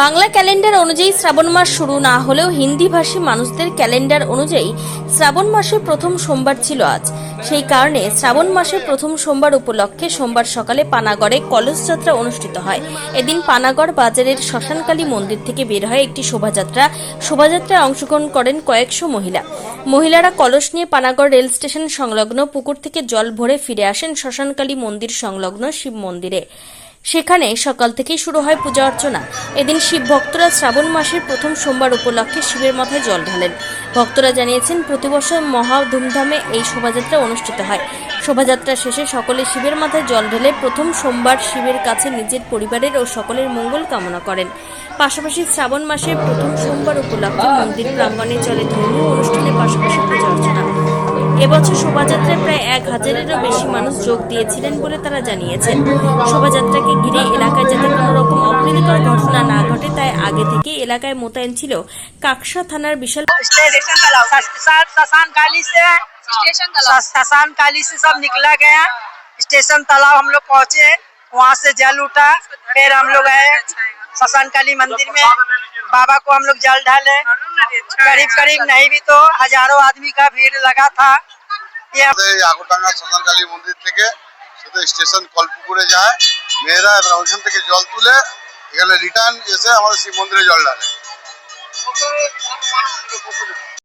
Bangla calendar অনুযায়ী শ্রাবণ মাস শুরু না হলেও হিন্দিভাষী মানুষদের ক্যালেন্ডার অনুযায়ী শ্রাবণ মাসের প্রথম সোমবার ছিল আজ। সেই কারণে শ্রাবণ মাসের প্রথম সোমবার উপলক্ষে সোমবার সকালে পানাগড়ে কলস যাত্রা অনুষ্ঠিত হয়। এদিন পানাগড় বাজারের শ্মশানকালী মন্দির থেকে বের হয় একটি শোভাযাত্রা, শোভাযাত্রায় অংশগ্রহণ করেন কয়েকশো মহিলা। মহিলারা কলস নিয়ে পানাগড় রেল স্টেশন সংলগ্ন পুকুর থেকে জল ভরে ফিরে আসেন শ্মশানকালী মন্দির সংলগ্ন শিব মন্দিরে। সেখানে সকাল থেকেই শুরু হয় পূজা অর্চনা। এদিন শিব ভক্তরা শ্রাবণ মাসের প্রথম সোমবার উপলক্ষে শিবের মাথায় জল ঢালেন। ভক্তরা জানিয়েছেন প্রতিবছর মহা ধুমধামে এই শোভাযাত্রা অনুষ্ঠিত হয়। শোভাযাত্রা শেষে সকলে শিবের মাথায় জল ঢেলে প্রথম সোমবার শিবের কাছে নিজের পরিবারের ও সকলের মঙ্গল কামনা করেন। পাশাপাশি শ্রাবণ মাসের প্রথম সোমবার উপলক্ষে মন্দির প্রাঙ্গণে চলে ধর্মীয় অনুষ্ঠানের পাশাপাশি এবছর শোভাযাত্রায় প্রায় এক হাজারেরও বেশি মানুষ যোগ দিয়েছিলেন বলে তারা জানিয়েছেন শোভাযাত্রাকে ঘিরে এলাকায় যাতে কোনো রকম অপ্রীতিকর ঘটনা না ঘটে তাই আগে থেকে এলাকায় মোতায়েন ছিল কাকসা থানার বিশাল स्टेशन तालाब शशान काली से स्टेशन तालाब शशान काली से सब निकला गया स्टेशन तालाब हम लोग पहुंचे वहाँ से जल उठा फिर हम लोग आए शशान काली मंदिर में बाबा को हम लोग जल ढाले करीब करीब नहीं भी तो हजारों आदमी का भीड़ लगा था ये আমাদের এই আগরডাঙ্গা শ্মশানকালী মন্দির থেকে শুধু স্টেশন কলপুকুরে যায় মেয়েরা এবার ওইখান থেকে জল তুলে এখানে রিটার্ন এসে আমাদের শিব মন্দিরে জল ঢালে